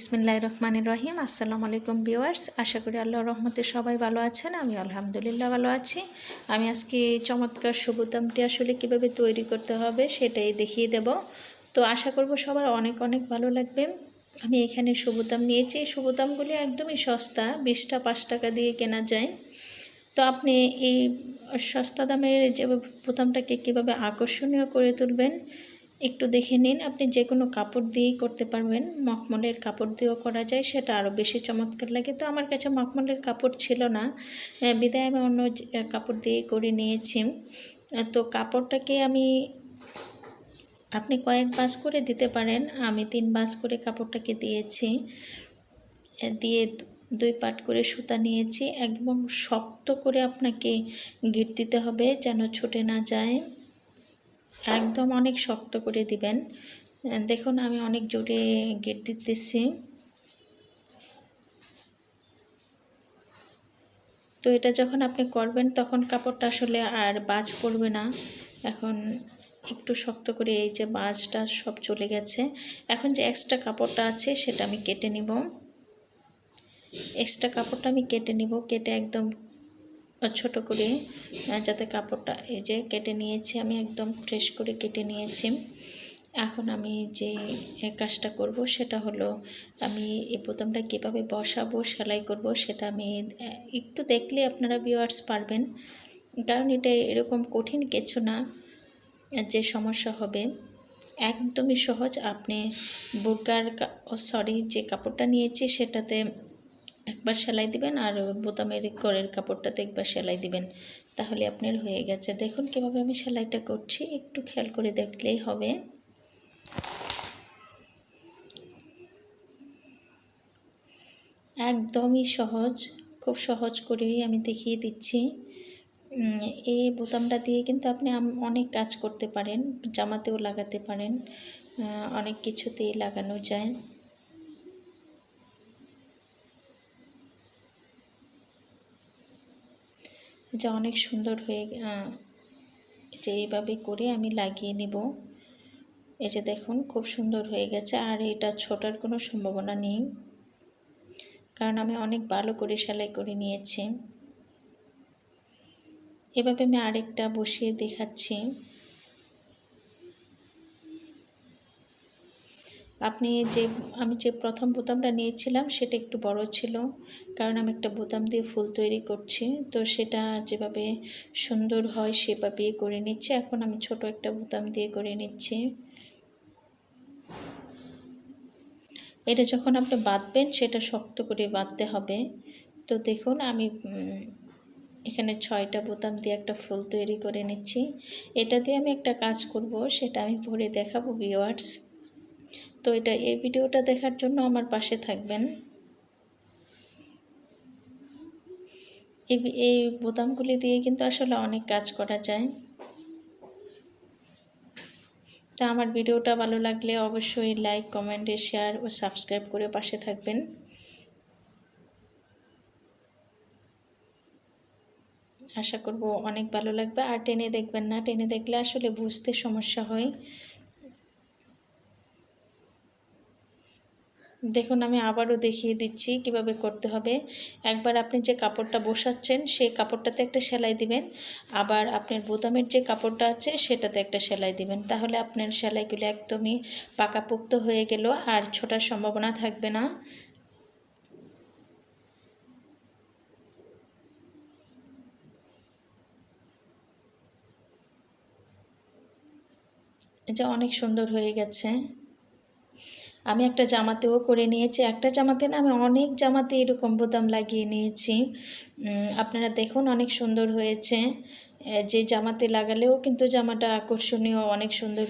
বিসমিল্লাহ রহমানির রহিম আসসালামু আলাইকুম ভিউয়ার্স, আশা করি আল্লাহ রহমতে সবাই ভালো আছেন, আমি আলহামদুলিল্লাহ ভালো আছি। আমি আজকে চমৎকার সবুতামটি আসলে কীভাবে তৈরি করতে হবে সেটাই দেখিয়ে দেব। তো আশা করব সবার অনেক অনেক ভালো লাগবে। আমি এখানে সবুতাম নিয়েছি। এই সবুতামগুলি একদমই সস্তা, বিশটা পাঁচ টাকা দিয়ে কেনা যায়। তো আপনি এই সস্তা দামের যে বোতামটাকে কীভাবে আকর্ষণীয় করে তুলবেন একটু দেখে নিন, আপনি যে কোনো কাপড় দিয়েই করতে পারবেন। মখমলের কাপড় দিয়েও করা যায়, সেটা আরও বেশি চমৎকার লাগে। তো আমার কাছে মখমলের কাপড় ছিল না। বিদায়, আমি অন্য কাপড় দিয়ে করে নিয়েছি। তো কাপড়টাকে আমি, আপনি কয়েক বাস করে দিতে পারেন। আমি তিন বাস করে কাপড়টাকে দিয়েছি। দিয়ে দুই পাট করে সুতা নিয়েছি। একদম শক্ত করে আপনাকে গিট দিতে হবে যেন ছুটে না যায়। একদম অনেক শক্ত করে দিবেন। দেখুন, আমি অনেক জোরে গেট দিতেছি। তো এটা যখন আপনি করবেন, তখন কাপড়টা আসলে আর বাজ পড়বে না। এখন একটু শক্ত করে এই যে বাজটা সব চলে গেছে। এখন যে এক্সট্রা কাপড়টা আছে, সেটা আমি কেটে নিব। এক্সট্রা কাপড়টা আমি কেটে নিব, কেটে একদম ছোট করে। যাতে কাপড়টা এই যে কেটে নিয়েছি, আমি একদম ফ্রেশ করে কেটে নিয়েছি। এখন আমি যে কাজটা করব সেটা হলো, আমি এই বোতামটা কীভাবে বসাবো, সেলাই করব সেটা আমি একটু দেখলে আপনারা ভিওয়ার্স পারবেন। কারণ এটা এরকম কঠিন কিছু না, যে সমস্যা হবে। একদমই সহজ, আপনি বুকার সরি যে কাপড়টা নিয়েছি সেটাতে একবার সেলাই দিবেন আর বোতামের করের কাপড়টাতে একবার সেলাই দিবেন। তাহলে আপনার হয়ে গেছে। দেখুন কীভাবে আমি সেলাইটা করছি। একটু খেয়াল করে দেখলেই হবে। একদমই সহজ, খুব সহজ করেই আমি দেখিয়ে দিচ্ছি। এই বোতামটা দিয়ে কিন্তু আপনি অনেক কাজ করতে পারেন, জামাতেও লাগাতে পারেন অনেক কিছুতেই লাগানো যায়। যে অনেক সুন্দর হয়ে যে এইভাবে করে আমি লাগিয়ে নেব। এই যে দেখুন, খুব সুন্দর হয়ে গেছে, আর এটা ছোটার কোনো সম্ভাবনা নেই। কারণ আমি অনেক ভালো করে সেলাই করে নিয়েছি। এভাবে আমি আরেকটা বসিয়ে দেখাচ্ছি। আপনি যে, আমি যে প্রথম বোতামটা নিয়েছিলাম সেটা একটু বড় ছিল, কারণ আমি একটা বোতাম দিয়ে ফুল তৈরি করছি। তো সেটা যেভাবে সুন্দর হয় সেভাবে করে নিচ্ছি। এখন আমি ছোট একটা বোতাম দিয়ে করে নিচ্ছি। এটা যখন আপনি বাঁধবেন সেটা শক্ত করে বাঁধতে হবে। তো দেখুন, আমি এখানে ছয়টা বোতাম দিয়ে একটা ফুল তৈরি করে নিচ্ছি। এটা দিয়ে আমি একটা কাজ করব, সেটা আমি পরে দেখাবো ভিওয়ার্স তো এটা এই ভিডিওটা দেখার জন্য আমার পাশে থাকবেন। এই বোতামগুলি দিয়ে কিন্তু আসলে অনেক কাজ করা যায়। তা আমার ভিডিওটা ভালো লাগলে অবশ্যই লাইক, কমেন্টে, শেয়ার ও সাবস্ক্রাইব করে পাশে থাকবেন। আশা করব অনেক ভালো লাগবে। আর টেনে দেখবেন না। টেনে দেখলে আসলে বুঝতে সমস্যা হয়। দেখুন, আমি আবারও দেখিয়ে দিচ্ছি কীভাবে করতে হবে। একবার আপনি যে কাপড়টা বসাচ্ছেন, সেই কাপড়টাতে একটা সেলাই দিবেন। আবার আপনার বোতামের যে কাপড়টা আছে, সেটাতে একটা সেলাই দিবেন। তাহলে আপনার সেলাইগুলো একদমই পাকাপোক্ত হয়ে গেল, আর ছোটার সম্ভাবনা থাকবে না। এটা অনেক সুন্দর হয়ে গেছে। আমি একটা জামাতেও করে নিয়েছি। একটা জামাতে না আমি অনেক জামাতে এরকম বোতাম লাগিয়ে নিয়েছি। আপনারা দেখুন অনেক সুন্দর হয়েছে। যে জামাতে লাগালেও কিন্তু জামাটা আকর্ষণীয়, অনেক সুন্দর